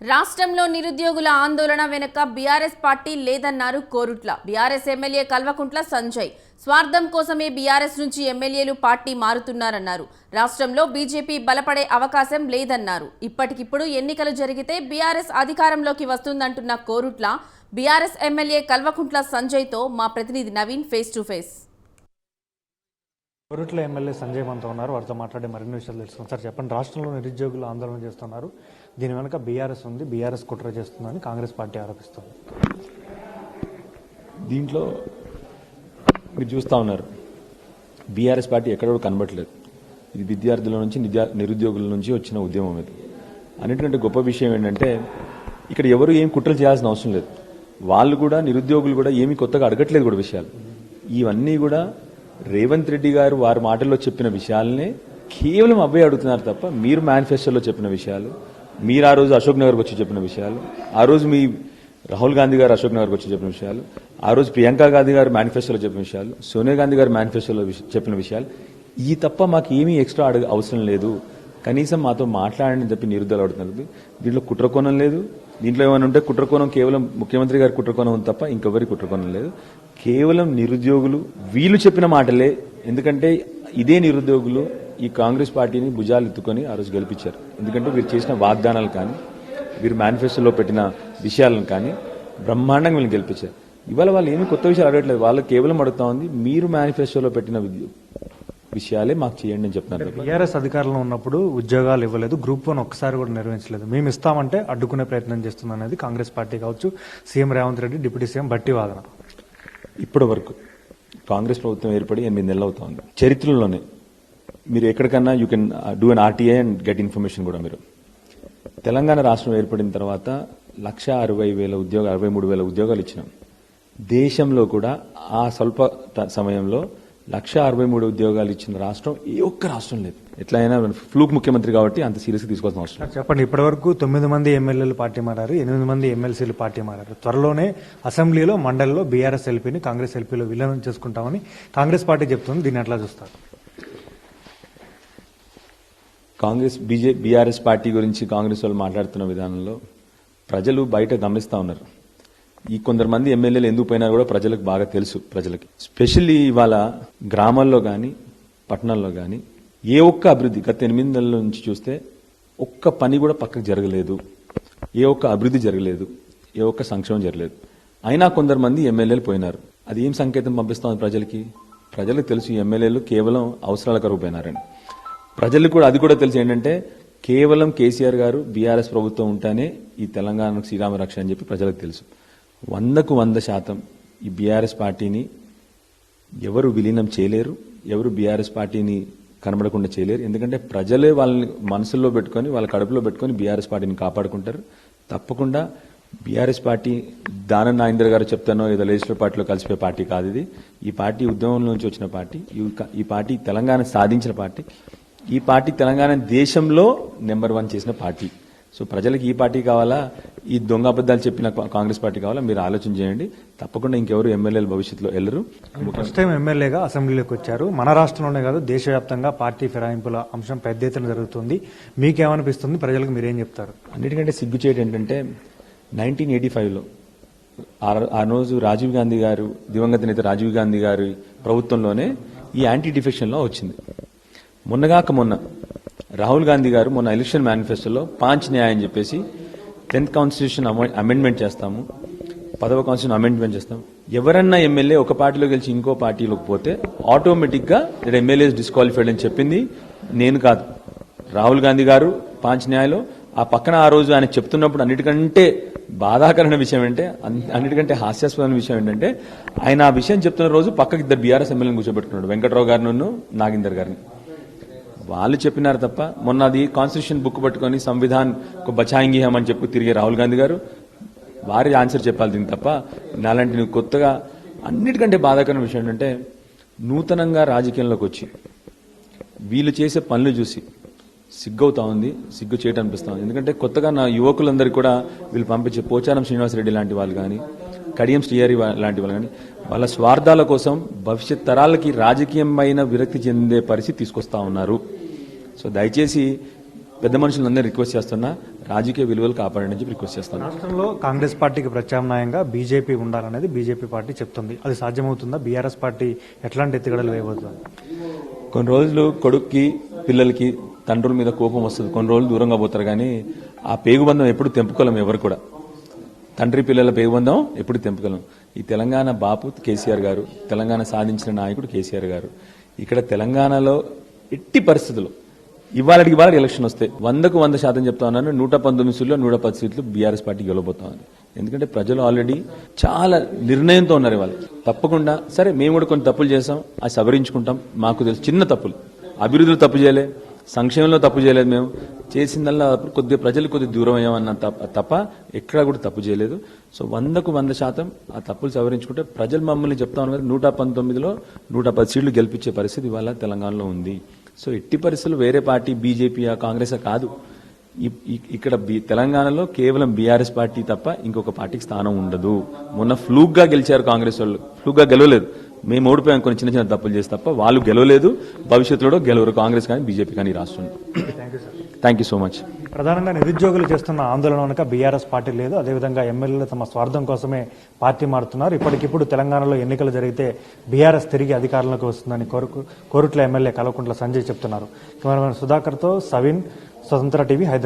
రాష్ట్రంలో నిరుద్యోగుల ఆందోళన వెనుక బీఆర్ఎస్ పార్టీ లేదన్నారు Korutla. BRS MLA Kalvakuntla Sanjay. స్వార్థం కోసమే బీఆర్ఎస్ నుంచి ఎమ్మెల్యేలు పార్టీ మారుతున్నారన్నారు. రాష్ట్రంలో బీజేపీ బలపడే అవకాశం లేదన్నారు. ఇప్పటికిప్పుడు ఎన్నికలు జరిగితే బీఆర్ఎస్ అధికారంలోకి వస్తుందంటున్న కోరుట్ల. బీఆర్ఎస్ ఎమ్మెల్యే కల్వకుంట్ల సంజయ్తో మా ప్రతినిధి Naveen face to face. Korutla MLA Sanjay మనతో ఉన్నారు. వారితో మాట్లాడే మరిన్ని విషయాలు తెలుసుకుందాం. సార్ చెప్పండి. రాష్ట్రంలో నిరుద్యోగులు ఆందోళన చేస్తున్నారు. దీని వెనుక బీఆర్ఎస్ ఉంది. బీఆర్ఎస్ కుట్ర చేస్తుందని కాంగ్రెస్ పార్టీ ఆరోపిస్తుంది. దీంట్లో మీరు చూస్తూ ఉన్నారు. బీఆర్ఎస్ పార్టీ ఎక్కడ కూడా కనబడట్లేదు ఇది విద్యార్థుల నుంచి నిరుద్యోగుల నుంచి వచ్చిన ఉద్యమం ఇది. అన్నిటికంటే గొప్ప విషయం ఏంటంటే ఇక్కడ ఎవరు ఏం కుట్రలు చేయాల్సిన అవసరం లేదు. వాళ్ళు కూడా నిరుద్యోగులు కూడా ఏమీ కొత్తగా అడగట్లేదు కూడా విషయాలు. ఇవన్నీ కూడా రేవంత్ రెడ్డి గారు వారి మాటల్లో చెప్పిన విషయాలనే కేవలం అబ్బాయి అడుగుతున్నారు తప్ప మీరు మేనిఫెస్టోలో చెప్పిన విషయాలు మీరు ఆ రోజు అశోక్ నగర్కి వచ్చి చెప్పిన విషయాలు ఆ రోజు మీ రాహుల్ గాంధీ గారు అశోక్ నగర్కి వచ్చి చెప్పిన విషయాలు ఆ రోజు ప్రియాంక గాంధీ గారు మేనిఫెస్టోలో చెప్పిన విషయాలు సోనియా గాంధీ గారు మేనిఫెస్టోలో చెప్పిన విషయాలు ఈ తప్ప మాకు ఏమీ ఎక్స్ట్రా అడగ అవసరం లేదు. కనీసం మాతో మాట్లాడని చెప్పి నిరుద్యోగులు అడుగుతున్నారు. దీంట్లో కుట్రకోణం లేదు. దీంట్లో ఏమైనా ఉంటే కుట్రకోణం కేవలం ముఖ్యమంత్రి గారి కుట్రకోణం తప్ప ఇంకెవరి కుట్రకోణం లేదు. కేవలం నిరుద్యోగులు వీళ్ళు చెప్పిన మాటలే. ఎందుకంటే ఇదే నిరుద్యోగులు ఈ కాంగ్రెస్ పార్టీని భుజాలు ఎత్తుకొని ఆ రోజు గెలిపించారు. ఎందుకంటే వీరు చేసిన వాగ్దానాలు కానీ వీరు మేనిఫెస్టోలో పెట్టిన విషయాలను కానీ బ్రహ్మాండంగా వీళ్ళని గెలిపించారు. ఇవాళ వాళ్ళు ఏమీ కొత్త విషయాలు అడగట్లేదు. వాళ్ళు కేవలం అడుగుతా ఉంది మీరు మేనిఫెస్టోలో పెట్టిన విషయాలే మాకు చేయండి అని చెప్తున్నారు బీఆర్ఎస్ అధికారంలో ఉన్నప్పుడు ఉద్యోగాలు ఇవ్వలేదు గ్రూప్ వన్ ఒక్కసారి కూడా నిర్వహించలేదు. మేము ఇస్తామంటే అడ్డుకునే ప్రయత్నం చేస్తుంది అనేది కాంగ్రెస్ పార్టీ కావచ్చు CM Revanth Reddy deputy CM Bhatti వాదన. ఇప్పటి వరకు కాంగ్రెస్ ప్రభుత్వం ఏర్పడి ఎనిమిది నెలలు అవుతా ఉంది. చరిత్రలోనే మీరు ఎక్కడికన్నా you can do an RTI and get information కూడా మీరు. తెలంగాణ రాష్ట్రం ఏర్పడిన తర్వాత లక్ష అరవై వేల ఉద్యోగాలు అరవై మూడు వేల ఉద్యోగాలు ఇచ్చినాం. దేశంలో కూడా ఆ స్వల్ప సమయంలో లక్ష అరవై మూడు ఉద్యోగాలు ఇచ్చిన రాష్ట్రం ఏ ఒక్క రాష్ట్రం లేదు. ఎట్లయినా ఫ్లూక్ ముఖ్యమంత్రి కాబట్టి అంత సీరియస్గా తీసుకోవాల్సిన అవసరం చెప్పండి ఇప్పటివరకు తొమ్మిది మంది ఎమ్మెల్యేలు పార్టీ మారారు ఎనిమిది మంది ఎమ్మెల్సీలు పార్టీ మారారు. త్వరలోనే అసెంబ్లీలో మండలిలో బీఆర్ఎస్ ఎల్పీని కాంగ్రెస్ ఎల్పీలో విలీనం చేసుకుంటామని కాంగ్రెస్ పార్టీ చెప్తుంది దీన్ని ఎట్లా చూస్తారు? కాంగ్రెస్ బీజే బీఆర్ఎస్ పార్టీ గురించి కాంగ్రెస్ వాళ్ళు మాట్లాడుతున్న విధానంలో ప్రజలు బయట గమనిస్తా ఉన్నారు. ఈ కొందరు మంది ఎమ్మెల్యేలు ఎందుకు పోయినా కూడా ప్రజలకు బాగా తెలుసు ప్రజలకి. స్పెషల్లీ ఇవాళ గ్రామాల్లో కానీ పట్టణాల్లో కానీ ఏ ఒక్క అభివృద్ధి గత ఎనిమిది నెలల నుంచి చూస్తే ఒక్క పని కూడా పక్కకు జరగలేదు. ఏ ఒక్క అభివృద్ధి జరగలేదు. ఏ ఒక్క సంక్షేమం జరగలేదు. అయినా కొందరు మంది ఎమ్మెల్యేలు పోయినారు. అది ఏం సంకేతం పంపిస్తామని ప్రజలకి? ప్రజలకు తెలుసు ఎమ్మెల్యేలు కేవలం అవసరాల కరువు పోయినారని. ప్రజలకు కూడా అది కూడా తెలుసు ఏంటంటే కేవలం కేసీఆర్ గారు బీఆర్ఎస్ ప్రభుత్వం ఉంటేనే ఈ తెలంగాణకు శ్రీరామ రక్ష అని చెప్పి ప్రజలకు తెలుసు. వందకు వంద శాతం ఈ బీఆర్ఎస్ పార్టీని ఎవరు విలీనం చేయలేరు ఎవరు బీఆర్ఎస్ పార్టీని కనబడకుండా చేయలేరు. ఎందుకంటే ప్రజలే వాళ్ళని మనసుల్లో పెట్టుకొని వాళ్ళ కడుపులో పెట్టుకొని బీఆర్ఎస్ పార్టీని కాపాడుకుంటారు. తప్పకుండా బీఆర్ఎస్ పార్టీ దాన నాగేంద్ర గారు చెప్తానో ఏదో లెజిస్లేటివ్ పార్టీలో కలిసిపోయే పార్టీ కాదు ఇది. ఈ పార్టీ ఉద్యమం నుంచి వచ్చిన పార్టీ ఈ పార్టీ తెలంగాణ సాధించిన పార్టీ. ఈ పార్టీ తెలంగాణ దేశంలో నెంబర్ వన్ చేసిన పార్టీ. సో ప్రజలకు ఈ పార్టీ కావాలా? ఈ దొంగ అబద్ధాలు చెప్పిన కాంగ్రెస్ పార్టీ కావాలా? మీరు ఆలోచన చేయండి. తప్పకుండా ఇంకెవరు ఎమ్మెల్యేలు భవిష్యత్తులో వెళ్ళరు ఫస్ట్ టైం ఎమ్మెల్యేగా అసెంబ్లీలోకి వచ్చారు. మన రాష్ట్రంలోనే కాదు దేశవ్యాప్తంగా పార్టీ ఫిరాయింపుల అంశం పెద్ద ఎత్తున జరుగుతుంది. మీకేమనిపిస్తుంది? ప్రజలకు మీరేం చెప్తారు? అన్నిటికంటే సిగ్గుచేటు ఏంటంటే నైన్టీన్ ఎయిటీ ఫైవ్లో ఆ రోజు రాజీవ్ గాంధీ గారు దివంగత నేత రాజీవ్ గాంధీ గారి ప్రభుత్వంలోనే ఈ యాంటీ డిఫెక్షన్ లా వచ్చింది. మొన్నగాక మొన్న రాహుల్ గాంధీ గారు మొన్న ఎలక్షన్ మేనిఫెస్టోలో పాంచ్ న్యాయ అని చెప్పేసి టెన్త్ కాన్స్టిట్యూషన్ అమెండ్మెంట్ చేస్తాము పదవ కాన్స్టిట్యూషన్ అమెండ్మెంట్ చేస్తాం ఎవరన్నా ఎమ్మెల్యే ఒక పార్టీలో గెలిచి ఇంకో పార్టీలోకి పోతే ఆటోమేటిక్గా గా ఎమ్మెల్యేస్ డిస్క్వాలిఫైడ్ అని చెప్పింది. నేను కాదు. రాహుల్ గాంధీ గారు పాంచ్ న్యాయలో. ఆ పక్కన ఆ రోజు ఆయన చెప్తున్నప్పుడు అన్నిటికంటే బాధాకరమైన విషయం ఏంటంటే అన్- అన్నిటికంటే హాస్యాస్పదమైన విషయం ఏంటంటే ఆయన ఆ విషయం చెప్తున్న రోజు పక్కకి ఇద్దరు బీఆర్ఎస్ ఎమ్మెల్యేని కూర్చోబెట్టుకున్నాడు. వెంకట్రావు గారిను నాగేందర్ గారిని. వాళ్ళు చెప్పినారు తప్ప మొన్న అది కాన్స్టిట్యూషన్ బుక్ పట్టుకొని సంవిధాన్కు బచాయింగి అని చెప్పి తిరిగే రాహుల్ గాంధీ గారు వారి ఆన్సర్ చెప్పాలి దీనికి తప్ప. నాలాంటి నువ్వు కొత్తగా అన్నిటికంటే బాధాకరమైన విషయం ఏంటంటే నూతనంగా రాజకీయంలోకి వచ్చి వీళ్ళు చేసే పనులు చూసి సిగ్గవుతా ఉంది సిగ్గు చేయటం అనిపిస్తా ఉంది. ఎందుకంటే కొత్తగా నా యువకులందరికీ కూడా వీళ్ళు పంపించే పోచారం శ్రీనివాసరెడ్డి లాంటి వాళ్ళు కానీ కడియం శ్రీహరి లాంటి వాళ్ళు. కానీ వాళ్ళ స్వార్థాల కోసం భవిష్యత్ తరాలకి రాజకీయమైన విరక్తి చెందే పరిస్థితి తీసుకొస్తా ఉన్నారు. సో దయచేసి పెద్ద మనుషులందరూ రిక్వెస్ట్ చేస్తున్నా రాజకీయ విలువలు కాపాడండి అని చెప్పి రిక్వెస్ట్ చేస్తున్నా. రాష్ట్రంలో కాంగ్రెస్ పార్టీకి ప్రత్యామ్నాయంగా బీజేపీ ఉండాలనేది బీజేపీ పార్టీ చెప్తుంది. అది సాధ్యమవుతుందా? బీఆర్ఎస్ పార్టీ ఎట్లాంటి ఎత్తుగడలు వేయబోతుంది? కొన్ని రోజులు కొడుక్కి పిల్లలకి తండ్రుల మీద కోపం వస్తుంది. కొన్ని రోజులు దూరంగా పోతారు. కానీ ఆ పేగుబంధం ఎప్పుడు తెంపుకోలేం ఎవరు కూడా. తండ్రి పిల్లల పేగుబంధం ఎప్పుడు తెంపగలం. ఈ తెలంగాణ బాపు కేసీఆర్ గారు తెలంగాణ సాధించిన నాయకుడు కేసీఆర్ గారు. ఇక్కడ తెలంగాణలో ఎట్టి పరిస్థితులు ఇవాళకి ఇవాళ ఎలక్షన్ వస్తాయి వందకు వంద శాతం చెప్తా ఉన్నాను నూట పంతొమ్మిది సీట్లు నూట పది సీట్లు బీఆర్ఎస్ పార్టీ గెలవబోతామని ఎందుకంటే ప్రజలు ఆల్రెడీ చాలా నిర్ణయంతో ఉన్నారు ఇవాళ. తప్పకుండా సరే మేము కూడా కొన్ని తప్పులు చేసాం అది సవరించుకుంటాం. మాకు తెలుసు చిన్న తప్పులు. అభివృద్ధిలో తప్పు చేయలే. సంక్షేమంలో తప్పు చేయలేదు మేము. చేసిందల్లా కొద్దిగా ప్రజలు కొద్దిగా దూరం అయ్యామన్న తప్ప- తప్ప ఎక్కడా కూడా తప్పు చేయలేదు. సో వందకు వంద శాతం ఆ తప్పులు సవరించుకుంటే ప్రజలు మమ్మల్ని చెప్తా ఉన్నారు నూట పంతొమ్మిదిలో నూట పది సీట్లు గెలిపించే పరిస్థితి ఇవాళ తెలంగాణలో ఉంది. సో ఎట్టి పరిస్థితులు వేరే పార్టీ బీజేపీ కాంగ్రెస్ కాదు. ఇక్కడ తెలంగాణలో కేవలం బీఆర్ఎస్ పార్టీ తప్ప ఇంకొక పార్టీకి స్థానం ఉండదు. మొన్న ఫ్లూగ్గా గెలిచారు కాంగ్రెస్ వాళ్ళు. ఫ్లూగ్గా గెలవలేదు. మేము ఓడిపోయాం కొన్ని చిన్న చిన్న తప్పులు చేసి తప్ప వాళ్ళు గెలవలేదు. భవిష్యత్తులో గెలవరు కాంగ్రెస్ కానీ బీజేపీ కానీ రాష్ట్రంలో థ్యాంక్ యూ సో మచ్ ప్రధానంగా నిరుద్యోగులు చేస్తున్న ఆందోళన వెనుక బీఆర్ఎస్ పార్టీ లేదు. అదేవిధంగా ఎమ్మెల్యేలు తమ స్వార్థం కోసమే పార్టీ మారుతున్నారు. ఇప్పటికిప్పుడు తెలంగాణలో ఎన్నికలు జరిగితే బీఆర్ఎస్ తిరిగి అధికారంలోకి వస్తుందని కోరుకు కోరుట్ల ఎమ్మెల్యే కల్వకుంట్ల సంజయ్ చెప్తున్నారు. కెమెరామెన్ సుధాకర్తో సవిన్ స్వతంత్ర టీవీ హైదరాబాద్.